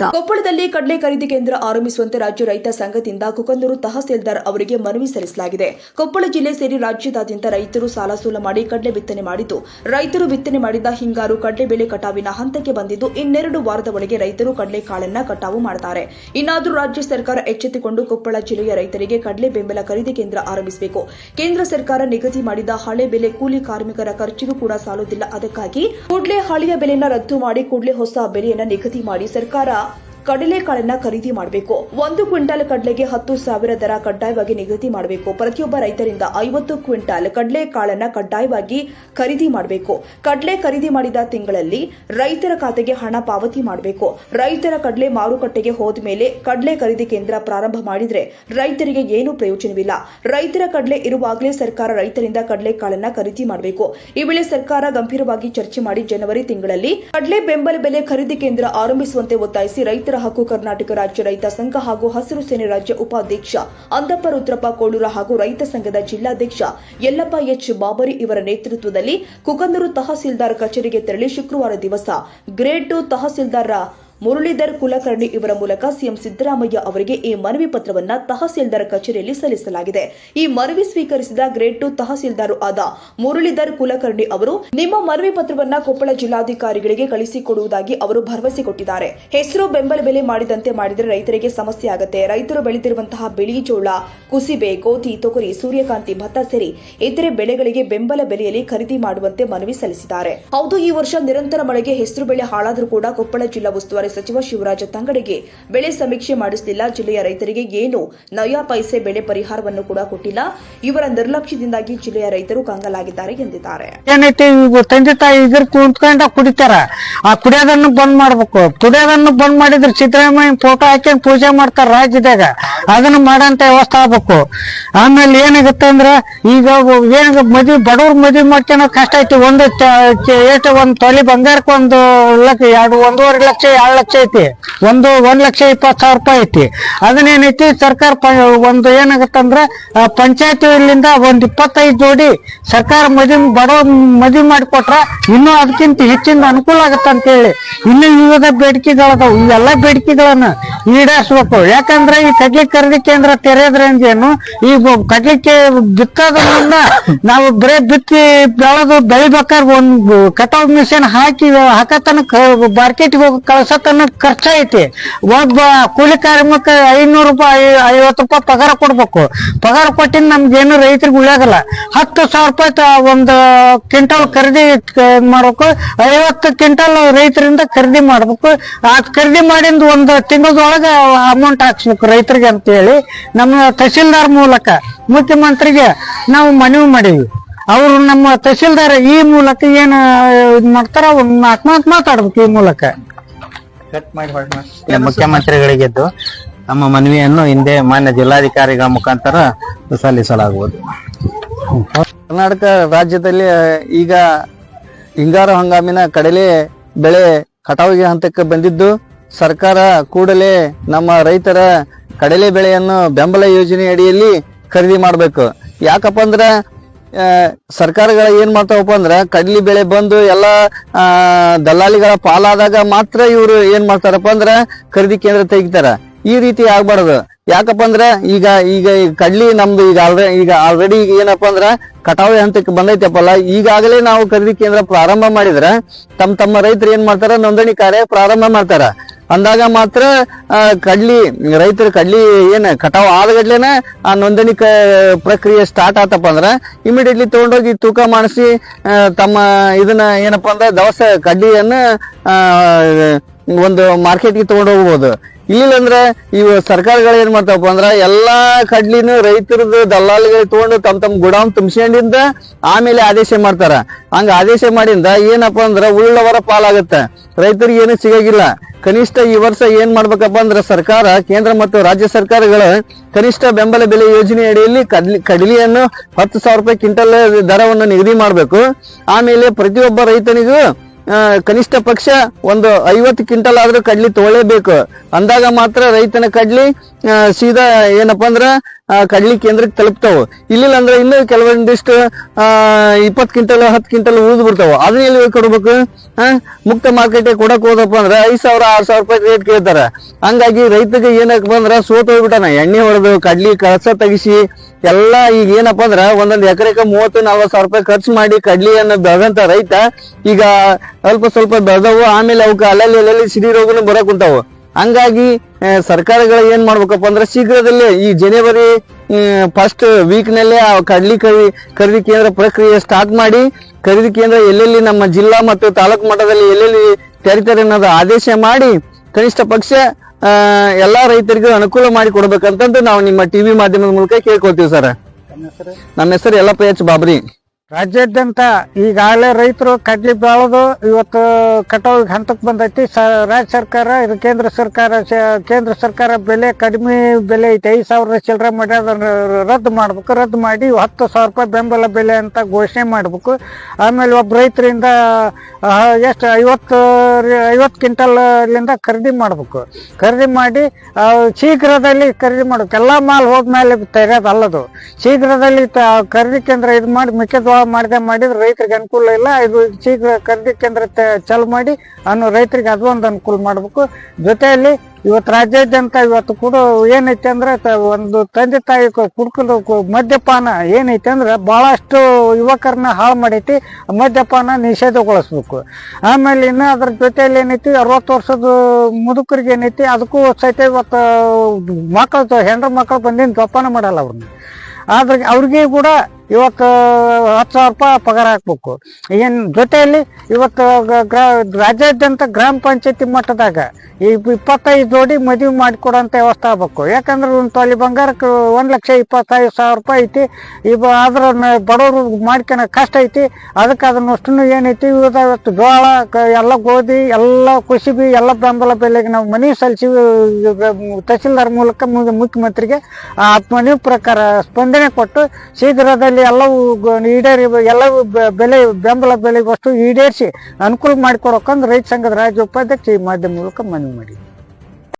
ಕೊಪ್ಪಳದಲ್ಲಿ ಕಡಲೆ ಖರೀದಿ ಕೇಂದ್ರ ಆರಂಭಿಸುವಂತೆ ರಾಜ್ಯ ರೈತ ಸಂಘದಿಂದ ಕುಕಂದೂರು ತಹಸೀಲ್ದಾರ್ ಅವರಿಗೆ ಮನವಿ ಸಲ್ಲಿಸಲಾಗಿದೆ. ಕೊಪ್ಪಳ ಜಿಲ್ಲೆ ಸೇರಿ ರಾಜ್ಯದಾದ್ಯಂತ ರೈತರು ಸಾಲ ಸೂಲ ಮಾಡಿ ಕಡಲೆ ಬಿತ್ತನೆ ಮಾಡಿದ್ದು. ರೈತರು ಬಿತ್ತನೆ ಮಾಡಿದ ಹಿಂಗಾರು ಕಡಲೆ ಬೆಳೆ ಕಟಾವಿನ ಹಂತಕ್ಕೆ ಬಂದಿದ್ದು, ಇನ್ನೆರಡು ವಾರದ ಒಳಗೆ ರೈತರು ಕಡಲೆ ಕಾಳನ್ನ ಕಟಾವು ಮಾಡುತ್ತಾರೆ ಇನ್ನಾದರೂ ರಾಜ್ಯ ಸರ್ಕಾರ ಎಚ್ಚೆತ್ತುಕೊಂಡು ಕೊಪ್ಪಳ ಜಿಲ್ಲೆಯ ರೈತರಿಗೆ ಕಡಲೆ ಬೆಂಬಲ ಖರೀದಿ ಕೇಂದ್ರ ಆರಂಭಿಸಬೇಕು. ಕೇಂದ್ರ ಸರ್ಕಾರ ನಿಗದಿ ಮಾಡಿದ ಹಳೆ ಬೆಲೆ ಕೂಲಿ ಕಾರ್ಮಿಕರ ಖರ್ಚಿಗೂ ಕೂಡ ಸಾಲುತ್ತಿಲ್ಲ ಅದಕ್ಕಾಗಿ ಕೂಡಲೇ ಹಳೆಯ ಬೆಲೆಯನ್ನು ರದ್ದು ಮಾಡಿ ಕೂಡಲೇ ಹೊಸ ಬೆಲೆಯನ್ನು ನಿಗದಿ ಮಾಡಿ ಸರ್ಕಾರ ಕಡಲೆಕಾಳನ್ನ ಖರೀದಿ ಮಾಡಬೇಕು. ಒಂದು ಕ್ವಿಂಟಾಲ್ ಕಡಲೆಗೆ ಹತ್ತು ಸಾವಿರ ದರ ಕಡ್ಡಾಯವಾಗಿ ನಿಗದಿ ಮಾಡಬೇಕು. ಪ್ರತಿಯೊಬ್ಬ ರೈತರಿಂದ ಐವತ್ತು ಕ್ವಿಂಟಾಲ್ ಕಡಲೆಕಾಳನ್ನ ಕಡ್ಡಾಯವಾಗಿ ಖರೀದಿ ಮಾಡಬೇಕು. ಕಡಲೆ ಖರೀದಿ ಮಾಡಿದ ತಿಂಗಳಲ್ಲಿ ರೈತರ ಖಾತೆಗೆ ಹಣ ಪಾವತಿ ಮಾಡಬೇಕು. ರೈತರ ಕಡಲೆ ಮಾರುಕಟ್ಟೆಗೆ ಹೋದ ಮೇಲೆ ಕಡಲೆ ಖರೀದಿ ಕೇಂದ್ರ ಪ್ರಾರಂಭ ಮಾಡಿದ್ರೆ ರೈತರಿಗೆ ಏನು ಪ್ರಯೋಜನವಿಲ್ಲ. ರೈತರ ಕಡಲೆ ಇರುವಾಗಲೇ ಸರ್ಕಾರ ರೈತರಿಂದ ಕಡಲೆಕಾಳನ್ನ ಖರೀದಿ ಮಾಡಬೇಕು. ಈ ವೇಳೆ ಸರ್ಕಾರ ಗಂಭೀರವಾಗಿ ಚರ್ಚೆ ಮಾಡಿ ಜನವರಿ ತಿಂಗಳಲ್ಲಿ ಕಡಲೆ ಬೆಂಬಲ ಬೆಲೆ ಖರೀದಿ ಕೇಂದ್ರ ಆರಂಭಿಸುವಂತೆ ಒತ್ತಾಯಿಸಿ ರೈತರ ಹಕ್ಕು ಕರ್ನಾಟಕ ರಾಜ್ಯ ರೈತ ಸಂಘ ಹಾಗೂ ಹಸಿರು ಸೇನೆ ರಾಜ್ಯ ಉಪಾಧ್ಯಕ್ಷ ಅಂದಪ್ಪ ರುದ್ರಪ್ಪ ಕೋಳೂರ ಹಾಗೂ ರೈತ ಸಂಘದ ಜಿಲ್ಲಾಧ್ಯಕ್ಷ ಯಲ್ಲಪ್ಪ ಎಚ್ ಬಾಬರಿ ಇವರ ನೇತೃತ್ವದಲ್ಲಿ ಕುಕಂದೂರು ತಹಸೀಲ್ದಾರ್ ಕಚೇರಿಗೆ ತೆರಳಿ ಶುಕ್ರವಾರ ದಿವಸ ಗ್ರೇಡ್ ಟು ತಹಸೀಲ್ದಾರ್ ಮುರಳೀಧರ್ ಕುಲಕರ್ಣಿ ಇವರ ಮೂಲಕ ಸಿಎಂ ಸಿದ್ದರಾಮಯ್ಯ ಅವರಿಗೆ ಈ ಮನವಿ ಪತ್ರವನ್ನ ತಹಸೀಲ್ದಾರ್ ಕಚೇರಿಯಲ್ಲಿ ಸಲ್ಲಿಸಲಾಗಿದೆ. ಈ ಮನವಿ ಸ್ವೀಕರಿಸಿದ ಗ್ರೇಡ್ ಟು ತಹಸೀಲ್ದಾರ್ ಆದ ಮುರಳೀಧರ್ ಕುಲಕರ್ಣಿ ಅವರು ನಿಮ್ಮ ಮನವಿ ಪತ್ರವನ್ನ ಕೊಪ್ಪಳ ಜಿಲ್ಲಾಧಿಕಾರಿಗಳಿಗೆ ಕಳಿಸಿಕೊಡುವುದಾಗಿ ಅವರು ಭರವಸೆ ಕೊಟ್ಟಿದ್ದಾರೆ. ಹೆಸರು, ಬೆಂಬಲ ಬೆಲೆ ಮಾಡಿದಂತೆ ಮಾಡಿದರೆ ರೈತರಿಗೆ ಸಮಸ್ಯೆ ಆಗುತ್ತೆ. ರೈತರು ಬೆಳೆದಿರುವಂತಹ ಬಿಳಿ ಜೋಳ, ಕುಸಿಬೆ, ಗೋಧಿ, ತೊಗರಿ, ಸೂರ್ಯಕಾಂತಿ, ಭತ್ತ ಸೇರಿ ಇತರೆ ಬೆಳೆಗಳಿಗೆ ಬೆಂಬಲ ಬೆಲೆಯಲ್ಲಿ ಖರೀದಿ ಮಾಡುವಂತೆ ಮನವಿ ಸಲ್ಲಿಸಿದ್ದಾರೆ. ಹೌದು, ಈ ವರ್ಷ ನಿರಂತರ ಮಳೆಗೆ ಹೆಸರು ಬೆಳೆ ಹಾಳಾದರೂ ಕೂಡ ಕೊಪ್ಪಳ ಜಿಲ್ಲಾ ಉಸ್ತುವಾರಿ ಸಚಿವ ಶಿವರಾಜ ತಂಗಡಿಗೆ ಬೆಳೆ ಸಮೀಕ್ಷೆ ಮಾಡಿಸಲಿಲ್ಲ ಜಿಲ್ಲೆಯ ರೈತರಿಗೆ ಏನು? ನಯಾ ಪೈಸೆ ಬೆಳೆ ಪರಿಹಾರವನ್ನು ಕೂಡ ಕೊಟ್ಟಿಲ್ಲ. ಇವರ ನಿರ್ಲಕ್ಷ್ಯದಿಂದಾಗಿ ಜಿಲ್ಲೆಯ ರೈತರು ಕಂಗಲಾಗಿದ್ದಾರೆ ಎಂದಿದ್ದಾರೆ. ಏನೈತಿ ತಂದೆ ತಾಯಿ ಇದ್ರ ಕುಂತ್ಕೊಂಡ ಕುಡಿತಾರ. ಆ ಕುಡಿಯೋದನ್ನು ಬಂದ್ ಮಾಡ್ಬೇಕು. ಕುಡಿಯೋದನ್ನು ಬಂದ್ ಮಾಡಿದ್ರೆ ಸಿದ್ದರಾಮಯ್ಯ ಫೋಟೋ ಹಾಕಿ ಪೂಜೆ ಮಾಡ್ತಾರ ರಾಜ್ಯದಾಗ. ಅದನ್ನ ಮಾಡಂತ ವ್ಯವಸ್ಥೆ ಆಗ್ಬೇಕು. ಆಮೇಲೆ ಏನಾಗುತ್ತೆ ಅಂದ್ರೆ, ಈಗ ಏನಾಗ ಮದ್ವಿ ಬಡವ್ರ ಮದ್ವಿ ಮಾಡ್ಕೊಳೋ ಕಷ್ಟ ಐತಿ. ಒಂದು ಎಷ್ಟು ಒಂದ್ ತೊಲಿ ಬಂಗಾರಕ್ಕೆ ಒಂದು ಲಕ್ಷ, ಎರಡು, ಒಂದೂವರೆ ಲಕ್ಷ, ಎರಡು ಲಕ್ಷ ಐತಿ. ಒಂದು, ಒಂದ್ ಲಕ್ಷ ಇಪ್ಪತ್ತು ಸಾವಿರ ರೂಪಾಯಿ ಐತಿ. ಅದನ್ನೇನೈತಿ, ಸರ್ಕಾರ ಒಂದು ಏನಾಗತ್ತಂದ್ರ ಪಂಚಾಯತಿಲಿಂದ ಒಂದ್ ಇಪ್ಪತ್ತೈದು ಜೋಡಿ ಸರ್ಕಾರ ಮದ್ವಿ ಬಡವ್ರ ಮದ್ವಿ ಮಾಡಿಕೊಟ್ರ ಇನ್ನೂ ಅದಕ್ಕಿಂತ ಹೆಚ್ಚಿನ ಅನುಕೂಲ ಆಗತ್ತ ಅಂತ ಹೇಳಿ ಇನ್ನು ವಿವಿಧ ಬೇಡಿಕೆಗಳದಾವ ಇವೆಲ್ಲ ಬೇಡಿಕೆಗಳನ್ನ ಈಡೇರಿಸ್ಬೇಕು. ಯಾಕಂದ್ರೆ ಈ ಕಡ್ಲಿ ಖರೀದಿ ಕೇಂದ್ರ ತೆರೆಯೋದ್ರಿಂದ ಏನು ಈ ಕಡ್ಲಿಕ್ಕೆ ಬಿತ್ತೋದ್ರಿಂದ ನಾವು ಬರೇ ಬಿತ್ತಿ ಬೆಳೆದು ಬೆಳಿಬೇಕಾದ್ರೆ ಒಂದ್ ಕಟಾವ್ ಮಿಷನ್ ಹಾಕಿ ಹಾಕತನ ಮಾರ್ಕೆಟ್ಗೆ ಹೋಗಿ ಕಳ್ಸತನ ಖರ್ಚೈತಿ ಒಬ್ಬ ಕೂಲಿ ಕಾರ್ಮಿಕ ಐನೂರು ರೂಪಾಯಿ ಐವತ್ತು ರೂಪಾಯಿ ಪಗಾರ ಕೊಡ್ಬೇಕು. ಪಗಾರ ಕೊಟ್ಟಿನ ನಮ್ಗೇನು ರೈತರಿಗೆ ಉಳಿಯೋದಿಲ್ಲ ಹತ್ತು ಸಾವಿರ ರೂಪಾಯಿ ಒಂದು ಕ್ವಿಂಟಲ್ ಖರೀದಿ ಮಾಡ್ಬೇಕು ಐವತ್ತು ಕ್ವಿಂಟಲ್ ರೈತರಿಂದ ಖರೀದಿ ಮಾಡ್ಬೇಕು. ಆ ಖರೀದಿ ಮಾಡಿಂದ ಒಂದು ತಿಂಗಳದೊಳಗ ಅಮೌಂಟ್ ಹಾಕ್ಸ್ಬೇಕು ರೈತರಿಗೆ ಅಂತ. ಹೇಳಿ ನಮ್ಮ ತಹಸೀಲ್ದಾರ್ ಮೂಲಕ ಮುಖ್ಯಮಂತ್ರಿಗೆ ನಾವು ಮನವಿ ಮಾಡೀವಿ ಅವರು ನಮ್ಮ ತಹಸೀಲ್ದಾರ್ ಈ ಮೂಲಕ ಏನ್ ಇದ್ ಮಾಡ್ತಾರ ಅವ್ರ್ ನಾಲ್ಕು ಮಾತು ಮಾತಾಡ್ಬೇಕು ಈ ಮೂಲಕ. ಮುಖ್ಯಮಂತ್ರಿಗಳಿಗೆದ್ದು ನಮ್ಮ ಮನವಿಯನ್ನು ಹಿಂದೆ ಮಾನ್ಯ ಜಿಲ್ಲಾಧಿಕಾರಿಗಳ ಮುಖಾಂತರ ಸಲ್ಲಿಸಲಾಗುವುದು. ಕರ್ನಾಟಕ ರಾಜ್ಯದಲ್ಲಿ ಈಗ ಹಿಂಗಾರು ಹಂಗಾಮಿನ ಕಡಲೆ ಬೆಳೆ ಕಟಾವಿಗೆ ಹಂತಕ್ಕೆ ಬಂದಿದ್ದು ಸರ್ಕಾರ ಕೂಡಲೇ ನಮ್ಮ ರೈತರ ಕಡಲೆ ಬೆಳೆಯನ್ನು ಬೆಂಬಲ ಯೋಜನೆ ಅಡಿಯಲ್ಲಿ ಖರೀದಿ ಮಾಡಬೇಕು. ಯಾಕಪ್ಪ ಅಂದ್ರೆ ಸರ್ಕಾರಗಳ ಏನ್ ಮಾಡ್ತಾವಪ್ಪ ಅಂದ್ರ, ಕಡ್ಲಿ ಬೆಳೆ ಬಂದು ಎಲ್ಲಾ ದಲ್ಲಾಳಿಗಳ ಪಾಲಾದಾಗ ಮಾತ್ರ ಇವರು ಏನ್ ಮಾಡ್ತಾರಪ್ಪ ಅಂದ್ರ, ಖರೀದಿ ಕೇಂದ್ರ ತೆಗಿತಾರ. ಈ ರೀತಿ ಆಗ್ಬಾರ್ದು. ಯಾಕಪ್ಪ ಅಂದ್ರ, ಈಗ ಈಗ ಕಡ್ಲಿ ನಮ್ದು ಈಗ ಆಲ್ರೆಡಿ ಈಗ ಆಲ್ರೆಡಿ ಈಗ ಏನಪ್ಪಾ ಅಂದ್ರ, ಕಟಾವಿ ಹಂತಕ್ಕೆ ಬಂದೈತಪ್ಪಲ್ಲ, ಈಗಾಗಲೇ ನಾವು ಖರೀದಿ ಕೇಂದ್ರ ಪ್ರಾರಂಭ ಮಾಡಿದ್ರ ತಮ್ಮ ತಮ್ಮ ರೈತರು ಏನ್ ಮಾಡ್ತಾರ, ನೋಂದಣಿ ಕಾರ್ಯ ಪ್ರಾರಂಭ ಮಾಡ್ತಾರ. ಅಂದಾಗ ಮಾತ್ರ ಕಡ್ಲಿ, ರೈತರ ಕಡ್ಲಿ ಏನು ಕಟಾವ್ ಆದಗಡ್ಲೇನೆ ಆ ನೋಂದಣಿ ಪ್ರಕ್ರಿಯೆ ಸ್ಟಾರ್ಟ್ ಆತಪ್ಪ ಅಂದ್ರೆ ಇಮಿಡಿಯೇಟ್ಲಿ ತೊಗೊಂಡೋಗಿ ತೂಕ ಮಾಡಿಸಿ ತಮ್ಮ ಇದನ್ನ ಏನಪ್ಪಾ ಅಂದ್ರೆ ದವಸ ಕಡ್ಲಿಯನ್ನ ಒಂದು ಮಾರ್ಕೆಟ್ಗೆ ತೊಗೊಂಡು ಹೋಗ್ಬೋದು ಇಲ್ಲ ಅಂದ್ರೆ ಇವು ಸರ್ಕಾರಗಳು ಏನ್ ಮಾಡ್ತಾವಪ್ಪ ಅಂದ್ರೆ ಎಲ್ಲಾ ಕಡ್ಲಿನ ರೈತರದ್ದು ದಲ್ಲಾಳಿಗಳು ತಗೊಂಡು ತಮ್ಮ ತಮ್ಮ ಗುಡಾಮ್ ತುಂಬಿಸ್ಕೊಂಡಿಂದ ಆಮೇಲೆ ಆದೇಶ ಮಾಡ್ತಾರ. ಹಂಗ ಆದೇಶ ಮಾಡಿಂದ ಏನಪ್ಪಾ ಅಂದ್ರೆ ಉಳ್ಳವರ ಪಾಲಾಗತ್ತೆ. ರೈತರಿಗೆ ಏನು ಸಿಗಾಗಿಲ್ಲ. ಕನಿಷ್ಠ ಈ ವರ್ಷ ಏನ್ ಮಾಡ್ಬೇಕಪ್ಪ ಅಂದ್ರೆ ಸರ್ಕಾರ, ಕೇಂದ್ರ ಮತ್ತು ರಾಜ್ಯ ಸರ್ಕಾರಗಳು ಕನಿಷ್ಠ ಬೆಂಬಲ ಬೆಲೆ ಯೋಜನೆ ಅಡಿಯಲ್ಲಿ ಕಡ್ಲಿ ಕಡಲಿಯನ್ನು ಹತ್ತು ಸಾವಿರ ರೂಪಾಯಿ ಕ್ವಿಂಟಲ್ ದರವನ್ನು ನಿಗದಿ ಮಾಡಬೇಕು. ಆಮೇಲೆ ಪ್ರತಿಯೊಬ್ಬ ರೈತನಿಗೂ ಕನಿಷ್ಠ ಪಕ್ಷ ಒಂದು ಐವತ್ತು ಕ್ವಿಂಟಲ್ ಆದ್ರೂ ಕಡ್ಲಿ ತಗೊಳ್ಳೇಬೇಕು. ಅಂದಾಗ ಮಾತ್ರ ರೈತನ ಕಡ್ಲಿ ಸೀದಾ ಏನಪ್ಪ ಅಂದ್ರ ಕಡ್ಲಿ ಕೇಂದ್ರಕ್ಕೆ ತಲುಪ್ತಾವ. ಇಲ್ಲಿಲ್ಲ ಅಂದ್ರೆ ಇನ್ನು ಕೆಲವೊಂದಿಷ್ಟು ಇಪ್ಪತ್ತು ಕ್ವಿಂಟಲ್, ಹತ್ತು ಕ್ವಿಂಟಲ್ ಉಳಿದು ಬಿಡ್ತಾವ. ಅದನ್ನ ಎಲ್ಲಿ ಕೊಡ್ಬೇಕು? ಮುಕ್ತ ಮಾರ್ಕೆಟ್ ಕೊಡಕ್ ಹೋದಪ್ಪ ಅಂದ್ರೆ ಐದ್ ಸಾವಿರ, ಆರ್ ಸಾವಿರ ರೂಪಾಯಿ ರೇಟ್ ಕೇಳ್ತಾರ. ಹಂಗಾಗಿ ರೈತಗೆ ಏನಕ್ಕೆ ಬಂದ್ರ ಸೋತ್ ಹೋಗ್ಬಿಟ್ಟಾನ. ಎಣ್ಣೆ ಹೊಡೆದು, ಕಡ್ಲಿ ಕಳಸ ತೆಗಿಸಿ, ಎಲ್ಲಾ ಈಗ ಏನಪ್ಪ ಅಂದ್ರ ಒಂದೊಂದು ಎಕರೆಕ ಮೂವತ್ತು ನಲ್ವತ್ ಸಾವಿರ ರೂಪಾಯಿ ಖರ್ಚು ಮಾಡಿ ಕಡ್ಲಿಯನ್ನು ಬೆಳೆದಂತ ರೈತ ಈಗ ಅಲ್ಪ ಸ್ವಲ್ಪ ಬೆಳೆದವು ಆಮೇಲೆ ಅವಕ್ಕೆ ಅಲ್ಲಲ್ಲಿ ಅಲ್ಲಲ್ಲಿ ಸಿಡಿ ರೋಗನು ಬರಕ್ ಕುಂತಾವು. ಹಂಗಾಗಿ ಸರ್ಕಾರಗಳು ಏನ್ ಮಾಡ್ಬೇಕಪ್ಪ ಅಂದ್ರೆ ಶೀಘ್ರದಲ್ಲೇ ಈ ಜನವರಿ ಫಸ್ಟ್ ವೀಕ್ ನಲ್ಲೇ ಆ ಕಡ್ಲಿ ಖರೀದಿ ಖರೀದಿ ಕೇಂದ್ರ ಪ್ರಕ್ರಿಯೆ ಸ್ಟಾರ್ಟ್ ಮಾಡಿ ಖರೀದಿ ಕೇಂದ್ರ ಎಲ್ಲೆಲ್ಲಿ ನಮ್ಮ ಜಿಲ್ಲಾ ಮತ್ತು ತಾಲೂಕು ಮಟ್ಟದಲ್ಲಿ ಎಲ್ಲೆಲ್ಲಿ ತೆರಿತಾರೆ ಅನ್ನೋದು ಆದೇಶ ಮಾಡಿ ಕನಿಷ್ಠ ಪಕ್ಷ ಎಲ್ಲಾ ರೈತರಿಗೂ ಅನುಕೂಲ ಮಾಡಿ ಕೊಡ್ಬೇಕಂತಂದು ನಾವು ನಿಮ್ಮ ಟಿವಿ ಮಾಧ್ಯಮದ ಮೂಲಕ ಕೇಳ್ಕೊಳ್ತೀವಿ ಸರ್. ನಮ್ಮ ಹೆಸರು ಎಲ್ಲಪ್ಪ ಎಚ್ ಬಾಬ್ರಿ. ರಾಜ್ಯಾದ್ಯಂತ ಈಗಾಗಲೇ ರೈತರು ಕಡ್ಲಿ ಬೆಳೆದು, ಇವತ್ತು ಕಟಾವ್ ಹಂತಕ್ಕೆ ಬಂದೈತಿ. ಸ, ರಾಜ್ಯ ಸರ್ಕಾರ, ಇದು ಕೇಂದ್ರ ಸರ್ಕಾರ ಕೇಂದ್ರ ಸರ್ಕಾರ ಬೆಲೆ ಕಡಿಮೆ ಬೆಲೆ ಐತಿ. ಐದು ಸಾವಿರ ಚಿಲ್ಲರೆ ಮಾಡಿ ಅದನ್ನು ರದ್ದು ಮಾಡ್ಬೇಕು. ರದ್ದು ಮಾಡಿ ಹತ್ತು ಸಾವಿರ ರೂಪಾಯಿ ಬೆಂಬಲ ಬೆಲೆ ಅಂತ ಘೋಷಣೆ ಮಾಡಬೇಕು. ಆಮೇಲೆ ಒಬ್ಬ ರೈತರಿಂದ ಎಷ್ಟು, ಐವತ್ತು ಐವತ್ತು ಕ್ವಿಂಟಲ್ಲಿಂದ ಖರೀದಿ ಮಾಡಬೇಕು. ಖರೀದಿ ಮಾಡಿ ಶೀಘ್ರದಲ್ಲಿ ಖರೀದಿ ಮಾಡ್ಬೇಕು. ಎಲ್ಲ ಮಾಲ್ ಹೋದ್ಮೇಲೆ ತೆರೆಯೋದಲ್ಲದು ಶೀಘ್ರದಲ್ಲಿ ಖರೀದಿ ಕೇಂದ್ರ ಇದು ಮಾಡಿ ಮೆಕ್ಕೆಜೋಳ ಮಾಡಿದೆ ಮಾಡಿದ್ರೆ ರೈತರಿಗೆ ಅನುಕೂಲ ಇಲ್ಲ. ಇದು ಶೀಘ್ರ ಖರೀದಿ ಕೇಂದ್ರ ಚಾಲು ಮಾಡಿ ಅನ್ನು ರೈತರಿಗೆ ಅದು ಅನುಕೂಲ ಮಾಡ್ಬೇಕು. ಜೊತೆಯಲ್ಲಿ ಇವತ್ತು ರಾಜ್ಯಾದ್ಯಂತ ಇವತ್ತು ಕೂಡ ಏನೈತೆ ಅಂದ್ರೆ ಒಂದು ತಂದೆ ತಾಯಿ ಕುಡ್ಕೊಂಡು ಮದ್ಯಪಾನ ಏನೈತೆ ಅಂದ್ರೆ ಬಹಳಷ್ಟು ಯುವಕರನ್ನ ಹಾಳು ಮಾಡೈತಿ. ಮದ್ಯಪಾನ ನಿಷೇಧಗೊಳಿಸ್ಬೇಕು. ಆಮೇಲೆ ಇನ್ನು ಅದ್ರ ಜೊತೆಯಲ್ಲಿ ಏನೈತಿ ಅರವತ್ತು ವರ್ಷದ ಮುದುಕರಿಗೆ ಏನೈತಿ ಅದಕ್ಕೂ ಸಹಿತ ಇವತ್ತು ಮಕ್ಕಳು ಹೆಂಡ್ರ ಮಕ್ಕಳು ಬಂದಿನ ಜೋಪಾನ ಮಾಡಲ್ಲ ಅವ್ರನ್ನ ಆದ್ರೆ ಅವ್ರಿಗೆ ಕೂಡ ಇವತ್ತು ಹತ್ತು ಸಾವಿರ ರೂಪಾಯಿ ಪಗಾರ ಹಾಕ್ಬೇಕು. ಏನು ಜೊತೆಯಲ್ಲಿ ಇವತ್ತು ರಾಜ್ಯಾದ್ಯಂತ ಗ್ರಾಮ ಪಂಚಾಯತಿ ಮಟ್ಟದಾಗ ಈ ಇಪ್ಪತ್ತೈದು ಜೋಡಿ ಮದುವೆ ಮಾಡಿಕೊಡೋಂಥ ವ್ಯವಸ್ಥೆ ಆಗ್ಬೇಕು. ಯಾಕಂದ್ರೆ ಒಂದು ತೊಲಿ ಬಂಗಾರಕ್ಕೆ ಒಂದು ಲಕ್ಷ ಇಪ್ಪತ್ತೈದು ಸಾವಿರ ರೂಪಾಯಿ ಐತಿ. ಇವ ಅದ್ರ ಬಡವರು ಮಾಡ್ಕೊಳ ಕಷ್ಟ ಐತಿ. ಅದಕ್ಕೆ ಅದನ್ನಷ್ಟು ಏನೈತಿ? ಇವತ್ತು ಇವತ್ತು ಜೋಳ ಎಲ್ಲ ಗೋಧಿ, ಎಲ್ಲ ಕುಸಿಬಿ, ಎಲ್ಲ ಬೆಂಬಲ ಬೆಲೆಗೆ ನಾವು ಮನವಿ ಸಲ್ಲಿಸಿ ತಹಸೀಲ್ದಾರ್ ಮೂಲಕ ಮುಖ್ಯಮಂತ್ರಿಗೆ ಆ ಮನವಿ ಪ್ರಕಾರ ಸ್ಪಂದನೆ ಕೊಟ್ಟು ಶೀಘ್ರದಲ್ಲಿ ಎಲ್ಲವೂ ಈಡೇರಿ ಎಲ್ಲವೂ ಬೆಲೆ, ಬೆಂಬಲ ಬೆಲೆಗಷ್ಟು ಈಡೇರಿಸಿ ಅನುಕೂಲ ಮಾಡಿಕೊಡೋಕಂದು ರೈತ ಸಂಘದ ರಾಜ್ಯ ಉಪಾಧ್ಯಕ್ಷ ಈ ಮಾಧ್ಯಮ ಮೂಲಕ ಮನವಿ ಮಾಡಿ